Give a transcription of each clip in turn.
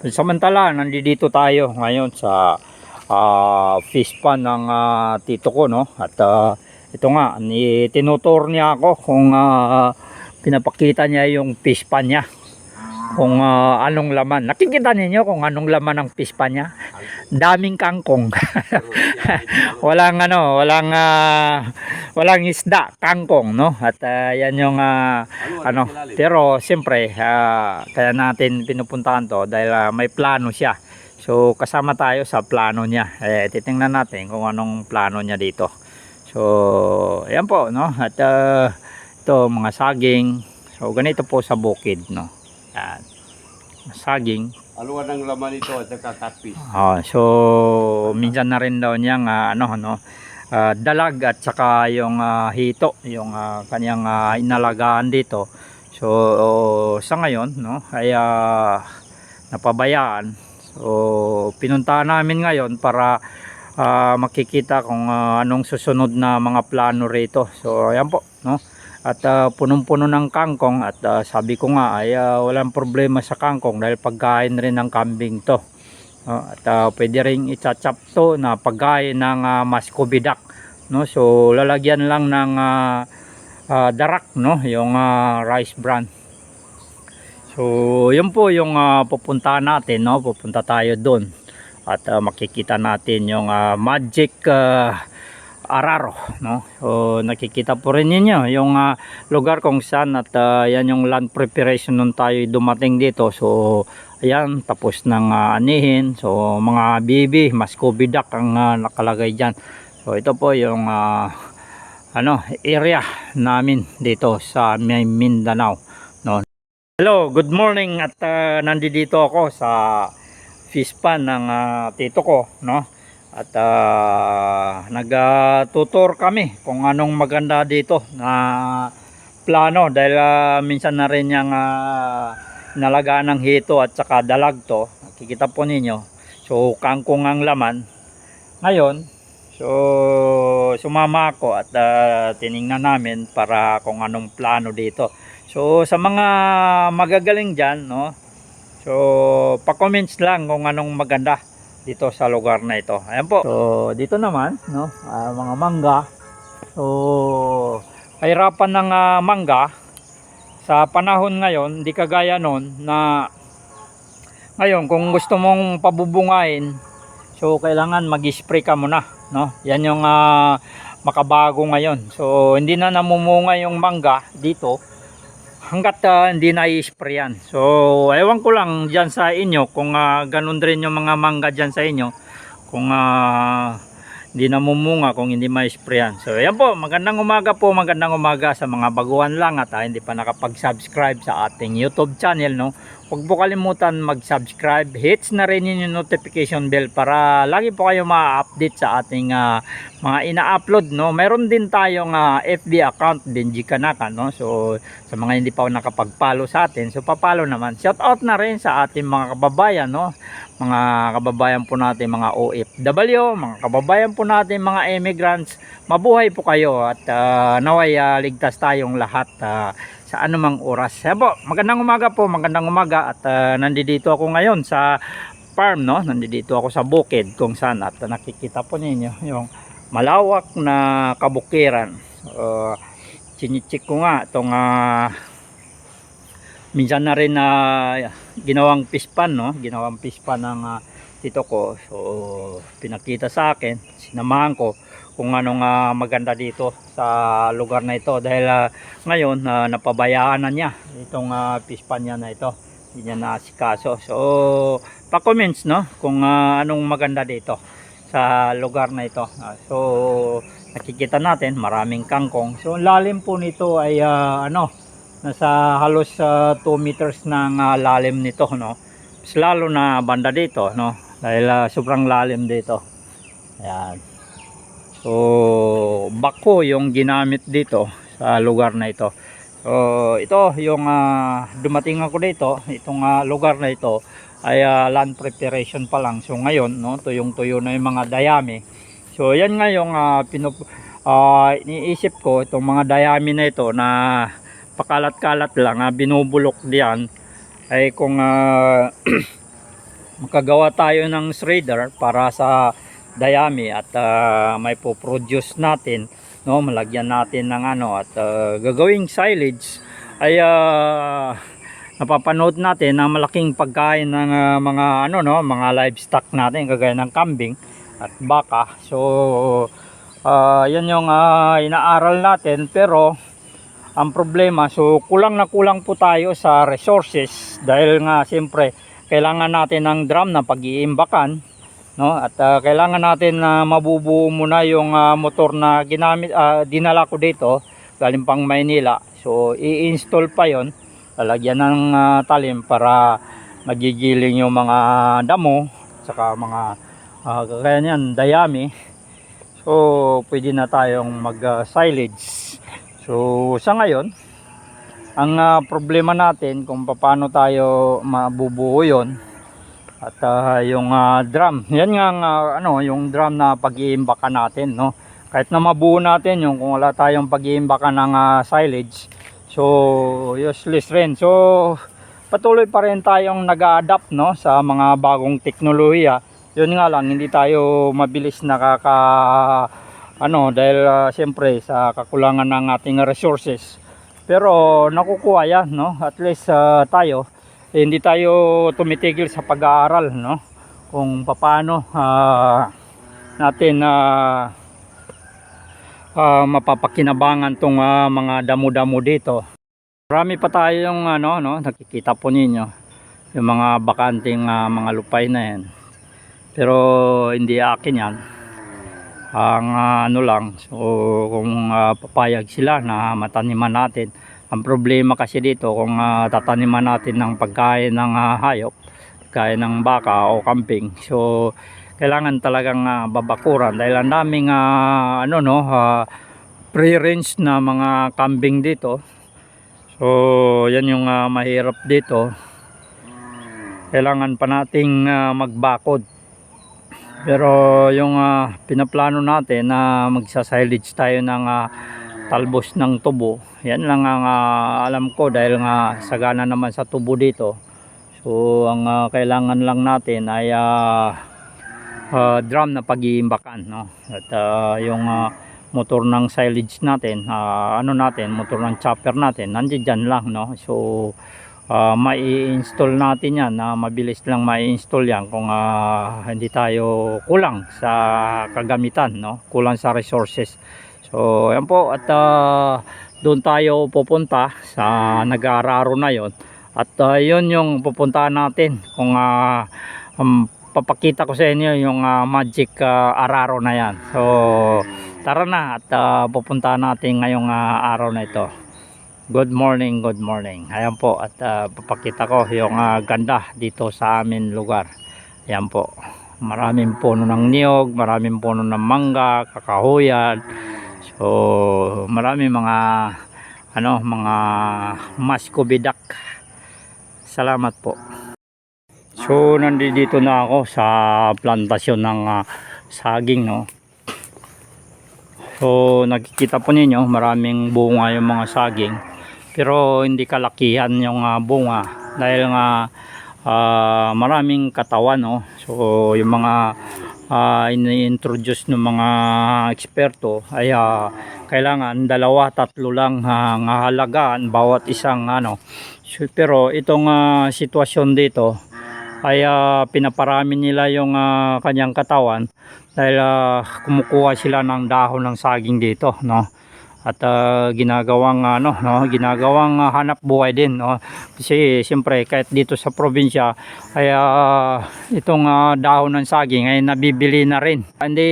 Samantala, nandito tayo ngayon sa ah, fish pan ng ah, tito ko, no? At ah, ito nga, ni, tinutur niya ako kung ah, pinapakita niya yung fish pan niya. Kung ah, anong laman. Nakikita ninyo kung anong laman ng fish pan niya? Daming kangkong. walang ano, walang ah, walang isda, kangkong, no? At ah, yan yung ah, ano, pero siyempre, ah, kaya natin pinupuntahan to dahil ah, may plano siya. So, kasama tayo sa plano niya. Eh, titingnan natin kung anong plano niya dito. So, ayan po, no? At ah, ito, mga saging. So, ganito po sa bukid, no? Yan. Saging. Aluan ng laman ito at saka catfish. Ah, so, minsan na rin daw niyang ah, ano, no? ah, dalag at saka yung ah, hito, yung ah, kanyang ah, inalagaan dito. So, sa ngayon, no, ay ah, napabayaan. So, pinuntahan namin ngayon para ah, makikita kung ah, anong susunod na mga plano rito. So, ayan po, no. At ah, punong-puno ng kangkong at ah, sabi ko nga ay ah, walang problema sa kangkong dahil pagkain rin ng kambing to. No, at ah, pwede ring ichachap to na pagkain ng uh, mascovidac. No? So lalagyan lang ng ah, ah, darak, no? yung ah, rice bran. So yun po yung ah, pupuntahan natin, no? pupunta tayo doon. At ah, makikita natin yung ah, magic ah, araro. No? So nakikita po rin ninyo yung ah, lugar kung saan at ah, yan yung land preparation nung tayo dumating dito. So ayan tapos nang ah, anihin so mga bibi mascoby duck ang ah, nakalagay dyan so ito po yung ah, ano area namin dito sa Mindanao no hello good morning at ah, nandito ako sa fish pan ng ah, tito ko no at uh, nagtutor kami kung anong maganda dito na plano dahil ah, minsan na rin yung ah, nalagaan ng hito at saka dalag to. Nakikita po ninyo so kangkong ang laman. Ngayon so sumama ako at ah, tiningnan namin para kung anong plano dito. So sa mga magagaling dyan no? So pa-comments lang kung anong maganda dito sa lugar na ito. Ayan po. So dito naman no ah, mga mangga. So kahirapan ng ah, mangga. Sa panahon ngayon, hindi kagaya noon na ngayon kung gusto mong pabubungain, so kailangan mag-spray ka muna, no? Yan yung ah, makabago ngayon. So hindi na namumunga yung mangga dito hanggat ah, hindi na i-sprayan. So ewan ko lang diyan sa inyo kung ah, ganun rin yung mga mangga diyan sa inyo kung ah, hindi namumunga kung hindi ma-sprayan. So ayan po, magandang umaga po, magandang umaga sa mga baguhan lang at ah, hindi pa nakapag-subscribe sa ating YouTube channel, no? Huwag po kalimutan mag-subscribe, hits na rin yun yung notification bell para lagi po kayo ma-update sa ating ah, mga ina-upload, no? Meron din tayong ah, FB account, Benji Kanaka, no? So sa mga hindi pa nakapag-follow sa atin, so papalo naman. Shout out na rin sa ating mga kababayan, no? mga kababayan po natin mga OFW, mga kababayan po natin mga immigrants, mabuhay po kayo at ah, naway ah, ligtas tayong lahat ah, sa anumang oras. Yan magandang umaga po, magandang umaga at uh, nandito ako ngayon sa farm, no? Nandito ako sa bukid kung saan at nakikita po ninyo yung malawak na kabukiran. Uh, chinichik ko nga itong ah, minsan na rin na ginawang pispan no ginawang pispan ng ah, tito ko so pinakita sa akin sinamahan ko kung anong ah, maganda dito sa lugar na ito. Dahil ah, ngayon ah, napabayaan na niya itong uh, pispan niya na ito. Hindi niya naasikaso. So pa-comments no kung ah, anong maganda dito sa lugar na ito. Ah, so nakikita natin maraming kangkong. So lalim po nito ay ah, ano nasa halos 2 meters ng ah, lalim nito no. Mas lalo na banda dito no dahil ah, sobrang lalim dito. Ayan so bako yung ginamit dito sa lugar na ito. So ito yung ah, dumating ako dito itong ah, lugar na ito ay ah, land preparation pa lang. So ngayon no tuyong tuyo na yung mga dayami. So yan nga yung ah, pinup ah, iniisip ko itong mga dayami na ito na pakalat-kalat lang, ah, binubulok diyan ay kung ah, makagawa tayo ng shredder para sa dayami at ah, may po-produce natin no? Malagyan natin ng ano at ah, gagawing silage. Ay ah, napapanood natin na malaking pagkain ng ah, mga ano no? Mga livestock natin kagaya ng kambing at baka. So ah, yan yung ah, inaaral natin. Pero ang problema so kulang na kulang po tayo sa resources. Dahil nga siyempre kailangan natin ng drum na pag-iimbakan no? At ah, kailangan natin na mabubuo muna yung ah, motor na ginamit ah, dinala ko dito galing pang Maynila. So i-install pa yon lalagyan ng ah, talim para magigiling yung mga damo saka mga uh, kaya niyan dayami. So pwede na tayong mag ah, silage. So sa ngayon ang ah, problema natin kung paano tayo mabubuo yon at ah, yung ah, drum. Yan nga ah, ano yung drum na pag-iimbaka natin no? Kahit na mabuo natin yung kung wala tayong pag-iimbaka ng ah, silage so useless rin. So patuloy pa rin tayong nag-adapt no sa mga bagong teknolohiya. Yun nga lang hindi tayo mabilis nakaka ano dahil ah, siyempre sa kakulangan ng ating resources. Pero nakukuha yan no? At least ah, tayo eh, hindi tayo tumitigil sa pag-aaral no? Kung paano ah, natin na mapapakinabangan tong ah, mga damo-damo dito. Marami pa tayong ano no? Nakikita po ninyo yung mga bakanting ah, mga lupay na yan. Pero hindi akin yan. Ang ah, ano lang so kung ah, papayag sila na mataniman natin ang problema kasi dito kung ah, tataniman natin ng pagkain ng ah, hayop pagkain ng baka o kambing so kailangan talagang ah, babakuran. Dahil ang daming ah, ano no ah, pre-range na mga kambing dito. So yan yung ah, mahirap dito. Kailangan pa nating ah, magbakod. Pero yung ah, pinaplano natin na magsa-silage tayo ng ah, talbos ng tubo yan lang ang ah, alam ko dahil nga sagana naman sa tubo dito. So ang ah, kailangan lang natin ay ah, ah, drum na pag-iimbakan no? at ah, yung ah, motor ng silage natin ah, ano natin motor ng chopper natin nandiyan lang no? So uh, mai-install natin yan na mabilis lang mai-install yan kung ah, hindi tayo kulang sa kagamitan no? Kulang sa resources. So yan po at ah, doon tayo pupunta sa nag-aararo na yon at ah, yun yung pupuntahan natin kung ah, um, papakita ko sa inyo yung ah, magic ah, araro na yan so tara na at ah, pupuntahan natin ngayong ah, araw na ito Good morning, good morning. Ayan po at ah, papakita ko yung ah, ganda dito sa amin lugar. Ayan po. Maraming puno ng niyog, maraming puno ng mangga, kakahuyan. So, maraming mga ano, mga maskubidak. Salamat po. So, nandito na ako sa plantasyon ng ah, saging, no. So, nakikita po ninyo, maraming bunga yung mga saging pero hindi kalakihan yung ah, bunga dahil nga ah, maraming katawan no so yung mga uh, ini-introduce ng mga eksperto ay ah, kailangan dalawa tatlo lang ang halagaan bawat isang ano. Pero itong ah, sitwasyon dito ay ah, pinaparami nila yung ah, kanyang katawan dahil ah, kumukuha sila ng dahon ng saging dito no at ah, ginagawang ano no ginagawang ah, hanap buhay din no. Kasi siyempre kahit dito sa probinsya ay ah, itong ah, dahon ng saging ay nabibili na rin. Hindi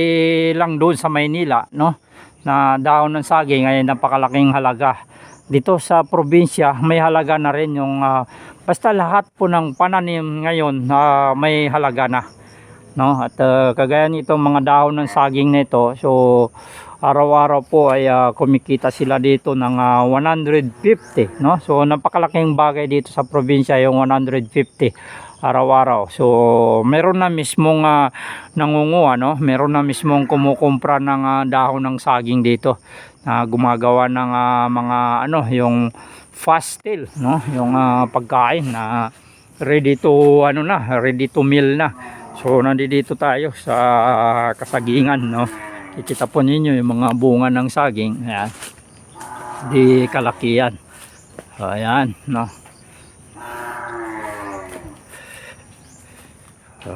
lang doon sa Maynila no na dahon ng saging ay napakalaking halaga. Dito sa probinsya may halaga na rin yung ah, basta lahat po ng pananim ngayon na may halaga na no. At ah, kagaya nitong mga dahon ng saging nito so araw-araw po ay ah, kumikita sila dito ng ah, 150 no so napakalaking bagay dito sa probinsya yung 150 araw-araw so meron na mismong ah, nangunguha no meron na mismong kumukumpra ng ah, dahon ng saging dito na gumagawa ng ah, mga ano yung fast no yung ah, pagkain na ready to ano na, ready to meal na. So nandito tayo sa kasagingan, no. Kikita po ninyo yung mga bunga ng saging, ayan. Di kalakihan. Ayan, no. So,